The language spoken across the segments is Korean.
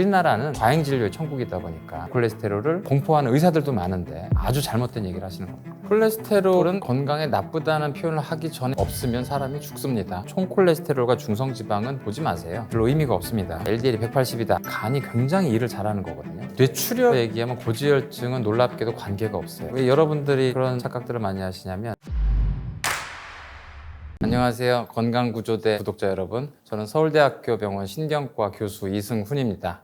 우리나라는 과잉 진료의 천국이다 보니까 콜레스테롤을 공포하는 의사들도 많은데 아주 잘못된 얘기를 하시는 겁니다. 콜레스테롤은 건강에 나쁘다는 표현을 하기 전에 없으면 사람이 죽습니다. 총 콜레스테롤과 중성 지방은 보지 마세요. 별로 의미가 없습니다. LDL이 180이다. 간이 굉장히 일을 잘하는 거거든요. 뇌출혈 얘기하면 고지혈증은 놀랍게도 관계가 없어요. 왜 여러분들이 그런 착각들을 많이 하시냐면 안녕하세요. 건강구조대 구독자 여러분. 저는 서울대학교 병원 신경과 교수 이승훈입니다.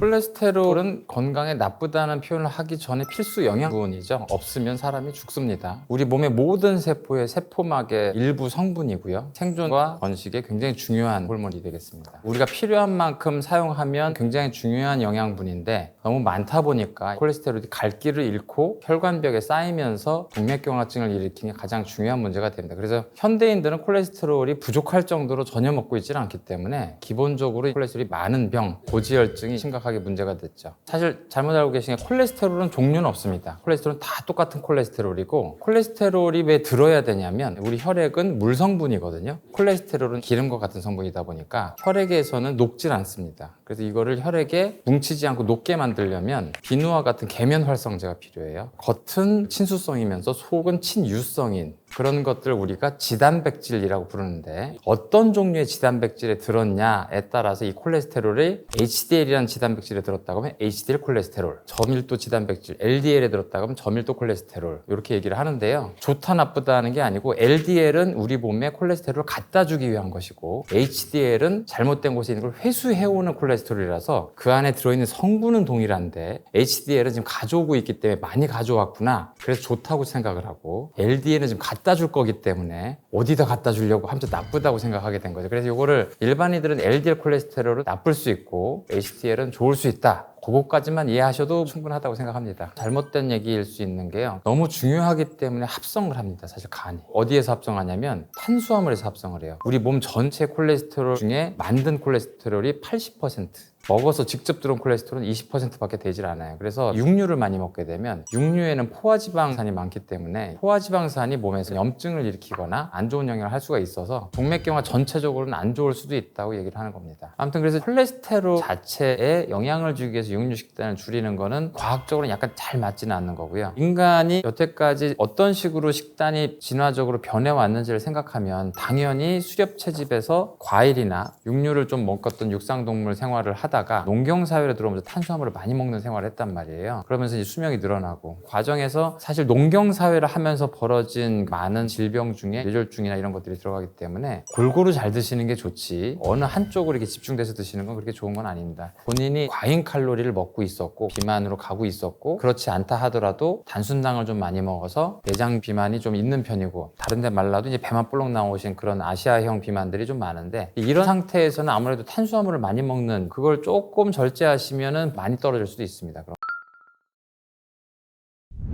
콜레스테롤은 건강에 나쁘다는 표현을 하기 전에 필수 영양분이죠. 없으면 사람이 죽습니다. 우리 몸의 모든 세포의 세포막의 일부 성분이고요. 생존과 번식에 굉장히 중요한 호르몬이 되겠습니다. 우리가 필요한 만큼 사용하면 굉장히 중요한 영양분인데 너무 많다 보니까 콜레스테롤이 갈 길을 잃고 혈관벽에 쌓이면서 동맥경화증을 일으키는 가장 중요한 문제가 됩니다. 그래서 현대인들은 콜레스테롤이 부족할 정도로 전혀 먹고 있지는 않기 때문에 기본적으로 콜레스테롤이 많은 병, 고지혈증이 심각 하게 문제가 됐죠. 사실 잘못 알고 계신 게 콜레스테롤은 종류는 없습니다. 콜레스테롤은 다 똑같은 콜레스테롤이고 콜레스테롤이 왜 들어야 되냐면 우리 혈액은 물 성분이거든요. 콜레스테롤은 기름과 같은 성분이다 보니까 혈액에서는 녹질 않습니다. 그래서 이거를 혈액에 뭉치지 않고 녹게 만들려면 비누와 같은 계면 활성제가 필요해요. 겉은 친수성이면서 속은 친유성인 그런 것들 우리가 지단백질이라고 부르는데 어떤 종류의 지단백질에 들었냐에 따라서 이 콜레스테롤이 HDL이라는 지단백질에 들었다고 하면 HDL 콜레스테롤, 저밀도 지단백질 LDL에 들었다고 하면 저밀도 콜레스테롤 이렇게 얘기를 하는데요. 좋다 나쁘다는 게 아니고 LDL은 우리 몸에 콜레스테롤을 갖다 주기 위한 것이고 HDL은 잘못된 곳에 있는 걸 회수해오는 콜레스테롤이라서 그 안에 들어있는 성분은 동일한데 HDL은 지금 가져오고 있기 때문에 많이 가져왔구나. 그래서 좋다고 생각을 하고 LDL은 지금 갖다 줄 거기 때문에 어디다 갖다 주려고 하면 나쁘다고 생각하게 된 거죠. 그래서 이거를 일반인들은 LDL 콜레스테롤을 나쁠 수 있고 HDL은 좋을 수 있다. 그거까지만 이해하셔도 충분하다고 생각합니다. 잘못된 얘기일 수 있는 게요. 너무 중요하기 때문에 합성을 합니다. 사실 간이. 어디에서 합성하냐면 탄수화물에서 합성을 해요. 우리 몸 전체 콜레스테롤 중에 만든 콜레스테롤이 80%. 먹어서 직접 들어온 콜레스테롤은 20%밖에 되질 않아요. 그래서 육류를 많이 먹게 되면 육류에는 포화지방산이 많기 때문에 포화지방산이 몸에서 염증을 일으키거나 안 좋은 영향을 할 수가 있어서 동맥경화 전체적으로는 안 좋을 수도 있다고 얘기를 하는 겁니다. 아무튼 그래서 콜레스테롤 자체에 영향을 주기 위해서 육류 식단을 줄이는 거는 과학적으로 약간 잘 맞지는 않는 거고요. 인간이 여태까지 어떤 식으로 식단이 진화적으로 변해왔는지를 생각하면 당연히 수렵 채집에서 과일이나 육류를 좀 먹었던 육상동물 생활을 하다 하다가 농경 사회로 들어오면서 탄수화물을 많이 먹는 생활을 했단 말이에요. 그러면서 이제 수명이 늘어나고 과정에서 사실 농경 사회를 하면서 벌어진 많은 질병 중에 뇌졸중이나 이런 것들이 들어가기 때문에 골고루 잘 드시는 게 좋지 어느 한쪽으로 이렇게 집중돼서 드시는 건 그렇게 좋은 건 아닙니다. 본인이 과잉 칼로리 를 먹고 있었고 비만으로 가고 있었고 그렇지 않다 하더라도 단순당을 좀 많이 먹어서 내장 비만이 좀 있는 편이고 다른데 말라도 이제 배만 볼록 나오신 그런 아시아형 비만들이 좀 많은데 이런 상태에서는 아무래도 탄수화물을 많이 먹는 그걸 조금 절제하시면 많이 떨어질 수도 있습니다. 그럼.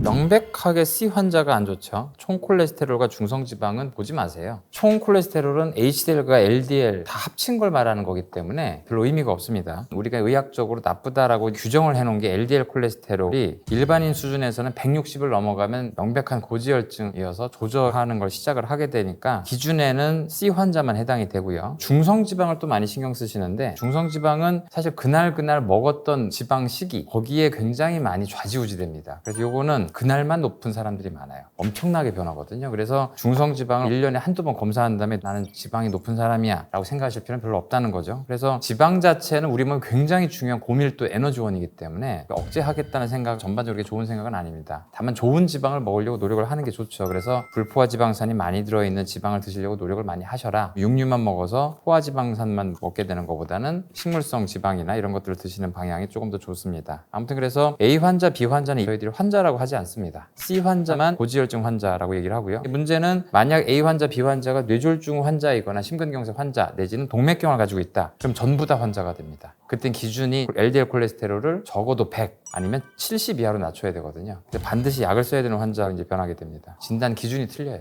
명백하게 C 환자가 안 좋죠. 총 콜레스테롤과 중성 지방은 보지 마세요. 총 콜레스테롤은 HDL과 LDL 다 합친 걸 말하는 거기 때문에 별로 의미가 없습니다. 우리가 의학적으로 나쁘다라고 규정을 해놓은 게 LDL 콜레스테롤이 일반인 수준에서는 160을 넘어가면 명백한 고지혈증이어서 조절하는 걸 시작을 하게 되니까 기준에는 C 환자만 해당이 되고요. 중성 지방을 또 많이 신경 쓰시는데 중성 지방은 사실 그날 그날 먹었던 지방 시기 거기에 굉장히 많이 좌지우지됩니다. 그래서 요거는 그날만 높은 사람들이 많아요. 엄청나게 변하거든요. 그래서 중성 지방을 1년에 한두 번 검사한 다음에 나는 지방이 높은 사람이야 라고 생각하실 필요는 별로 없다는 거죠. 그래서 지방 자체는 우리 몸에 굉장히 중요한 고밀도 에너지원이기 때문에 억제하겠다는 생각 전반적으로 좋은 생각은 아닙니다. 다만 좋은 지방을 먹으려고 노력을 하는 게 좋죠. 그래서 불포화 지방산이 많이 들어있는 지방을 드시려고 노력을 많이 하셔라. 육류만 먹어서 포화 지방산만 먹게 되는 것보다는 식물성 지방이나 이런 것들을 드시는 방향이 조금 더 좋습니다. 아무튼 그래서 A 환자, B 환자는 저희들이 환자라고 하지 않습니다. C 환자만 고지혈증 환자라고 얘기를 하고요. 문제는 만약 A 환자, B 환자가 뇌졸중 환자이거나 심근경색 환자 내지는 동맥경화를 가지고 있다. 그럼 전부 다 환자가 됩니다. 그땐 기준이 LDL 콜레스테롤을 적어도 100 아니면 70 이하로 낮춰야 되거든요. 근데 반드시 약을 써야 되는 환자가 이제 변하게 됩니다. 진단 기준이 틀려요.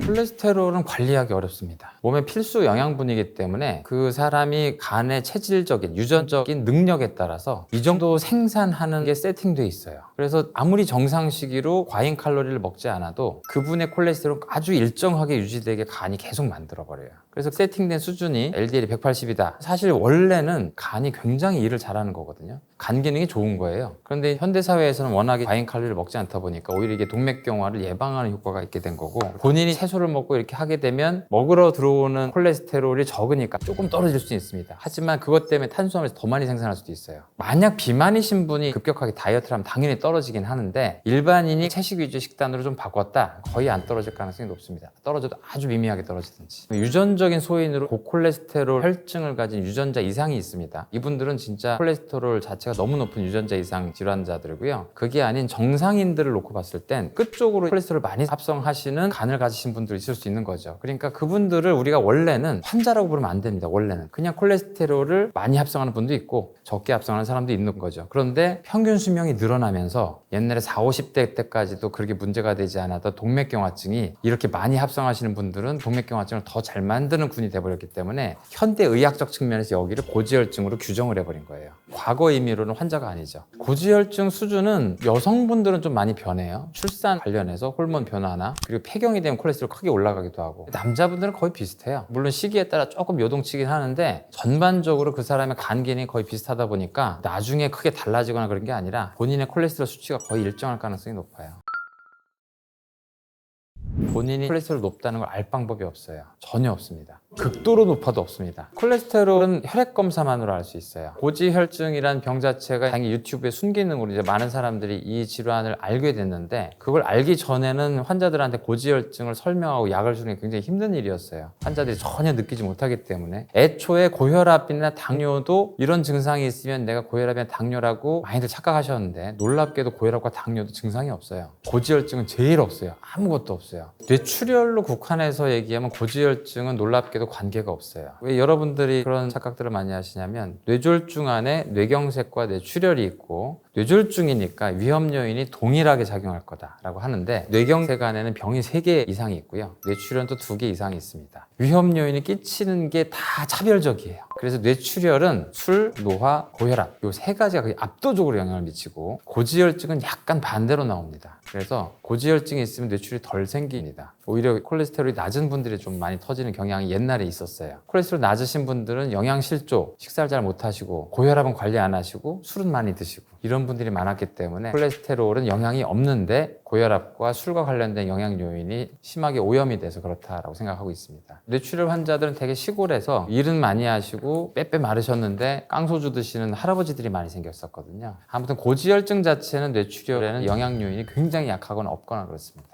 콜레스테롤은 관리하기 어렵습니다. 몸의 필수 영양분이기 때문에 그 사람이 간의 체질적인 유전적인 능력에 따라서 이 정도 생산하는 게 세팅돼 있어요. 그래서 아무리 정상 시기로 과잉 칼로리를 먹지 않아도 그분의 콜레스테롤 아주 일정하게 유지되게 간이 계속 만들어 버려요. 그래서 세팅된 수준이 LDL이 180이다. 사실 원래는 간이 굉장히 일을 잘하는 거거든요. 간 기능이 좋은 거예요. 그런데 현대 사회에서는 워낙에 과잉 칼로리를 먹지 않다 보니까 오히려 이게 동맥경화를 예방하는 효과가 있게 된 거고 본인이 채소를 먹고 이렇게 하게 되면 먹으러 들어오는 콜레스테롤이 적으니까 조금 떨어질 수 있습니다. 하지만 그것 때문에 탄수화물을 더 많이 생산할 수도 있어요. 만약 비만이신 분이 급격하게 다이어트를 하면 당연히 떨어지긴 하는데 일반인이 채식 위주 식단으로 좀 바꿨다 거의 안 떨어질 가능성이 높습니다. 떨어져도 아주 미미하게 떨어지든지 유전적인 소인으로 고콜레스테롤 혈증을 가진 유전자 이상이 있습니다. 이분들은 진짜 콜레스테롤 자체가 너무 높은 유전자 이상 질환자들이고요. 그게 아닌 정상인들을 놓고 봤을 땐 끝쪽으로 콜레스테롤 많이 합성하시는 간을 가지신 분들이 있을 수 있는 거죠. 그러니까 그분들을 우리가 원래는 환자라고 부르면 안 됩니다. 원래는 그냥 콜레스테롤을 많이 합성하는 분도 있고 적게 합성하는 사람도 있는 거죠. 그런데 평균 수명이 늘어나면서 옛날에 4, 50대 때까지도 그렇게 문제가 되지 않았던 동맥경화증이 이렇게 많이 합성하시는 분들은 동맥경화증을 더 잘 만드는 군이 돼버렸기 때문에 현대 의학적 측면에서 여기를 고지혈증으로 규정을 해버린 거예요. 과거 의미로는 환자가 아니죠. 고지혈증 수준은 여성분들은 좀 많이 변해요. 출산 관련해서 호르몬 변화나 그리고 폐경이 되면 콜레스테롤 크게 올라가기도 하고 남자분들은 거의 비슷해요. 물론 시기에 따라 조금 요동치긴 하는데 전반적으로 그 사람의 간 기능이 거의 비슷하다 보니까 나중에 크게 달라지거나 그런 게 아니라 본인의 콜레스테롤 수치가 거의 일정할 가능성이 높아요. 본인이 콜레스테롤 높다는 걸 알 방법이 없어요. 전혀 없습니다. 극도로 높아도 없습니다. 콜레스테롤은 혈액 검사만으로 알 수 있어요. 고지혈증이란 병 자체가 다행히 유튜브의 순기능으로 이제 많은 사람들이 이 질환을 알게 됐는데 그걸 알기 전에는 환자들한테 고지혈증을 설명하고 약을 주는 게 굉장히 힘든 일이었어요. 환자들이 전혀 느끼지 못하기 때문에 애초에 고혈압이나 당뇨도 이런 증상이 있으면 내가 고혈압이나 당뇨라고 많이들 착각하셨는데 놀랍게도 고혈압과 당뇨도 증상이 없어요. 고지혈증은 제일 없어요. 아무것도 없어요. 뇌출혈로 국한해서 얘기하면 고지혈증은 놀랍게도 관계가 없어요. 왜 여러분들이 그런 착각들을 많이 하시냐면 뇌졸중 안에 뇌경색과 뇌출혈이 있고 뇌졸중이니까 위험 요인이 동일하게 작용할 거다라고 하는데 뇌경색 안에는 병이 3개 이상이 있고요. 뇌출혈은 또 2개 이상이 있습니다. 위험 요인이 끼치는 게 다 차별적이에요. 그래서 뇌출혈은 술, 노화, 고혈압 요 세 가지가 거의 압도적으로 영향을 미치고 고지혈증은 약간 반대로 나옵니다. 그래서 고지혈증이 있으면 뇌출이 덜 생깁니다. 오히려 콜레스테롤이 낮은 분들이 좀 많이 터지는 경향이 옛날에 있었어요. 콜레스테롤 낮으신 분들은 영양실조, 식사를 잘 못하시고 고혈압은 관리 안 하시고 술은 많이 드시고 이런 분들이 많았기 때문에 콜레스테롤은 영향이 없는데 고혈압과 술과 관련된 영양 요인이 심하게 오염이 돼서 그렇다라고 생각하고 있습니다. 뇌출혈 환자들은 되게 시골에서 일은 많이 하시고 빼빼 마르셨는데 깡소주 드시는 할아버지들이 많이 생겼었거든요. 아무튼 고지혈증 자체는 뇌출혈에는 영양 요인이 굉장히 약하거나 없거나 그렇습니다.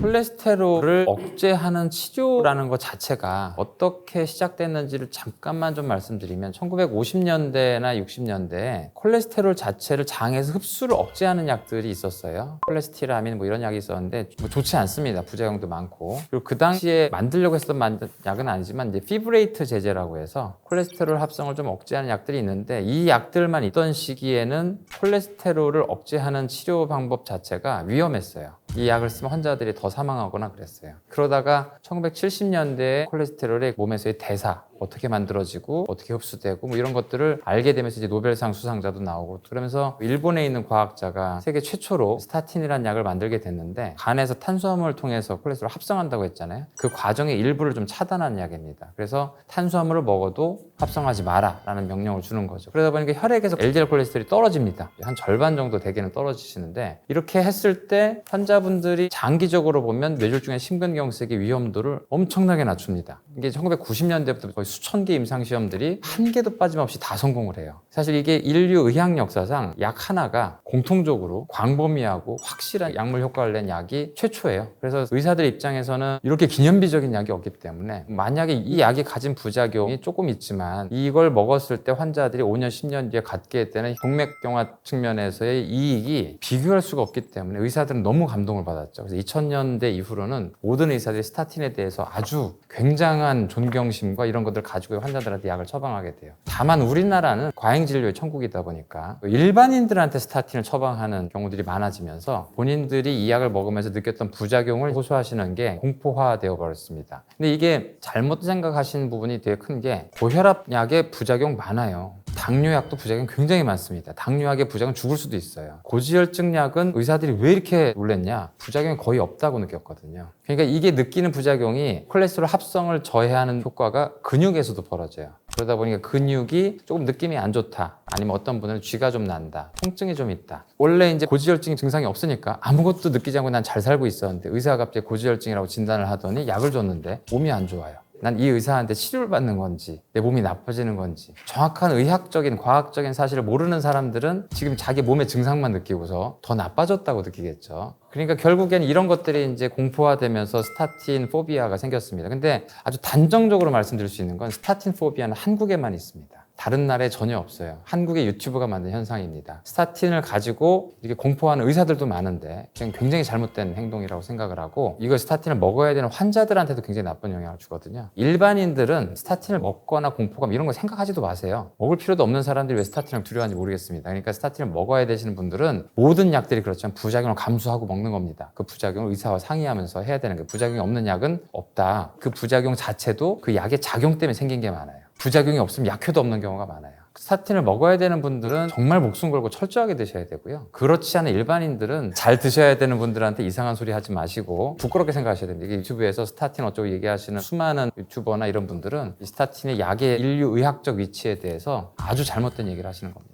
콜레스테롤을 억제하는 치료라는 것 자체가 어떻게 시작됐는지를 잠깐만 좀 말씀드리면 1950년대나 60년대에 콜레스테롤 자체를 장에서 흡수를 억제하는 약들이 있었어요. 콜레스티라민 뭐 이런 약이 있었는데 뭐 좋지 않습니다. 부작용도 많고. 그리고 그 당시에 만들려고 했던 약은 아니지만 이제 피브레이트 제제라고 해서 콜레스테롤 합성을 좀 억제하는 약들이 있는데 이 약들만 있던 시기에는 콜레스테롤을 억제하는 치료 방법 자체가 위험했어요. 이 약을 쓰면 환자들이 더 사망하거나 그랬어요. 그러다가 1970년대에 콜레스테롤의 몸에서의 대사 어떻게 만들어지고 어떻게 흡수되고 뭐 이런 것들을 알게 되면서 이제 노벨상 수상자도 나오고 그러면서 일본에 있는 과학자가 세계 최초로 스타틴이라는 약을 만들게 됐는데 간에서 탄수화물을 통해서 콜레스테롤 합성한다고 했잖아요. 그 과정의 일부를 좀 차단하는 약입니다. 그래서 탄수화물을 먹어도 합성하지 마라라는 명령을 주는 거죠. 그러다 보니까 혈액에서 LDL 콜레스테롤이 떨어집니다. 한 절반 정도 대개는 떨어지시는데 이렇게 했을 때 환자분들이 장기적으로 보면 뇌졸중의 심근경색의 위험도를 엄청나게 낮춥니다. 이게 1990년대부터 거의 수천 개 임상 시험들이 한 개도 빠짐없이 다 성공을 해요. 사실 이게 인류 의학 역사상 약 하나가 공통적으로 광범위하고 확실한 약물 효과를 낸 약이 최초예요. 그래서 의사들 입장에서는 이렇게 기념비적인 약이 없기 때문에 만약에 이 약이 가진 부작용이 조금 있지만 이걸 먹었을 때 환자들이 5년, 10년 뒤에 갖게 되는 동맥경화 측면에서의 이익이 비교할 수가 없기 때문에 의사들은 너무 감동을 받았죠. 그래서 2000년대 이후로는 모든 의사들이 스타틴에 대해서 아주 굉장한 존경심과 이런 것들을 가지고 환자들한테 약을 처방하게 돼요. 다만 우리나라는 과잉 진료의 천국이다 보니까 일반인들한테 스타틴을 처방하는 경우들이 많아지면서 본인들이 이 약을 먹으면서 느꼈던 부작용을 호소하시는 게 공포화되어 버렸습니다. 근데 이게 잘못 생각하시는 부분이 되게 큰 게 고혈압 약의 부작용 많아요. 당뇨약도 부작용 굉장히 많습니다. 당뇨약의 부작용 죽을 수도 있어요. 고지혈증 약은 의사들이 왜 이렇게 놀랬냐? 부작용이 거의 없다고 느꼈거든요. 그러니까 이게 느끼는 부작용이 콜레스테롤 합성을 저해하는 효과가 근육에서도 벌어져요. 그러다 보니까 근육이 조금 느낌이 안 좋다. 아니면 어떤 분은 쥐가 좀 난다. 통증이 좀 있다. 원래 이제 고지혈증 증상이 없으니까 아무것도 느끼지 않고 난 잘 살고 있었는데 의사가 갑자기 고지혈증이라고 진단을 하더니 약을 줬는데 몸이 안 좋아요. 난 이 의사한테 치료를 받는 건지 내 몸이 나빠지는 건지 정확한 의학적인 과학적인 사실을 모르는 사람들은 지금 자기 몸의 증상만 느끼고서 더 나빠졌다고 느끼겠죠. 그러니까 결국엔 이런 것들이 이제 공포화되면서 스타틴 포비아가 생겼습니다. 근데 아주 단정적으로 말씀드릴 수 있는 건 스타틴 포비아는 한국에만 있습니다. 다른 나라에 전혀 없어요. 한국의 유튜브가 만든 현상입니다. 스타틴을 가지고 이렇게 공포하는 의사들도 많은데 굉장히 잘못된 행동이라고 생각을 하고 이걸 스타틴을 먹어야 되는 환자들한테도 굉장히 나쁜 영향을 주거든요. 일반인들은 스타틴을 먹거나 공포감 이런 거 생각하지도 마세요. 먹을 필요도 없는 사람들이 왜 스타틴을 두려워하는지 모르겠습니다. 그러니까 스타틴을 먹어야 되시는 분들은 모든 약들이 그렇지만 부작용을 감수하고 먹는 겁니다. 그 부작용을 의사와 상의하면서 해야 되는 거예요. 부작용이 없는 약은 없다. 그 부작용 자체도 그 약의 작용 때문에 생긴 게 많아요. 부작용이 없으면 약효도 없는 경우가 많아요. 스타틴을 먹어야 되는 분들은 정말 목숨 걸고 철저하게 드셔야 되고요. 그렇지 않은 일반인들은 잘 드셔야 되는 분들한테 이상한 소리 하지 마시고 부끄럽게 생각하셔야 됩니다. 이게 유튜브에서 스타틴 어쩌고 얘기하시는 수많은 유튜버나 이런 분들은 이 스타틴의 약의 인류 의학적 위치에 대해서 아주 잘못된 얘기를 하시는 겁니다.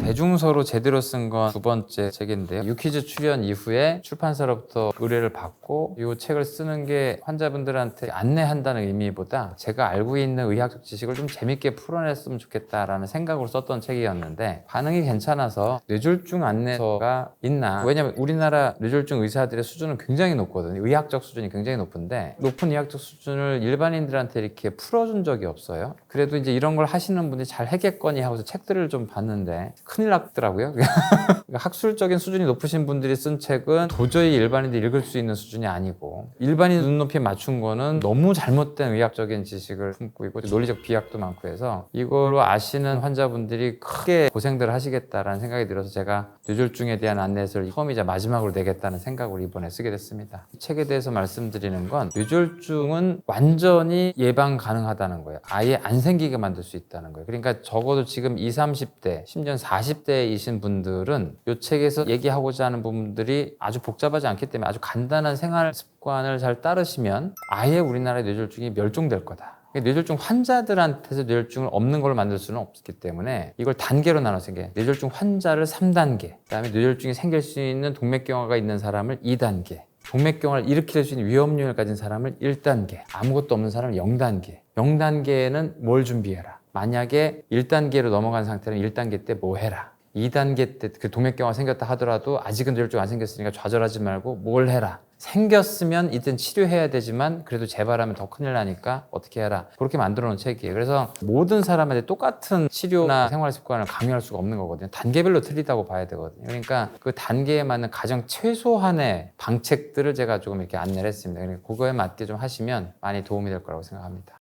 대중서로 제대로 쓴 건 두 번째 책인데요. 유퀴즈 출연 이후에 출판사로부터 의뢰를 받고 이 책을 쓰는 게 환자분들한테 안내한다는 의미보다 제가 알고 있는 의학적 지식을 좀 재밌게 풀어냈으면 좋겠다라는 생각으로 썼던 책이었는데 반응이 괜찮아서 뇌졸중 안내서가 있나 왜냐면 우리나라 뇌졸중 의사들의 수준은 굉장히 높거든요. 의학적 수준이 굉장히 높은데 높은 의학적 수준을 일반인들한테 이렇게 풀어준 적이 없어요. 그래도 이제 이런 걸 하시는 분이 잘 해겠거니 하고서 책들을 좀 봤는데 큰일 났더라고요. 그러니까 학술적인 수준이 높으신 분들이 쓴 책은 도저히 일반인들이 읽을 수 있는 수준이 아니고 일반인 눈높이에 맞춘 거는 너무 잘못된 의학적인 지식을 품고 있고 논리적 비약도 많고 해서 이걸로 아시는 환자분들이 크게 고생들을 하시겠다라는 생각이 들어서 제가 뇌졸중에 대한 안내서를 처음이자 마지막으로 내겠다는 생각으로 이번에 쓰게 됐습니다. 이 책에 대해서 말씀드리는 건 뇌졸중은 완전히 예방 가능하다는 거예요. 아예 안 생기게 만들 수 있다는 거예요. 그러니까 적어도 지금 20, 30대, 심지어 40 대이신 분들은 이 책에서 얘기하고자 하는 부분들이 아주 복잡하지 않기 때문에 아주 간단한 생활 습관을 잘 따르시면 아예 우리나라의 뇌졸중이 멸종될 거다. 뇌졸중 환자들한테서 뇌졸중을 없는 걸로 만들 수는 없기 때문에 이걸 단계로 나눠서 이게 뇌졸중 환자를 3단계, 그다음에 뇌졸중이 생길 수 있는 동맥경화가 있는 사람을 2단계, 동맥경화를 일으킬 수 있는 위험률을 가진 사람을 1단계, 아무것도 없는 사람을 0단계. 0단계에는 뭘 준비해라. 만약에 1단계로 넘어간 상태는 1단계 때 뭐 해라. 2단계 때 그 동맥경화 생겼다 하더라도 아직은 뇌졸중 안 생겼으니까 좌절하지 말고 뭘 해라. 생겼으면 이땐 치료해야 되지만 그래도 재발하면 더 큰일 나니까 어떻게 해라. 그렇게 만들어 놓은 책이에요. 그래서 모든 사람한테 똑같은 치료나 생활 습관을 강요할 수가 없는 거거든요. 단계별로 틀리다고 봐야 되거든요. 그러니까 그 단계에 맞는 가장 최소한의 방책들을 제가 조금 이렇게 안내를 했습니다. 그러니까 그거에 맞게 좀 하시면 많이 도움이 될 거라고 생각합니다.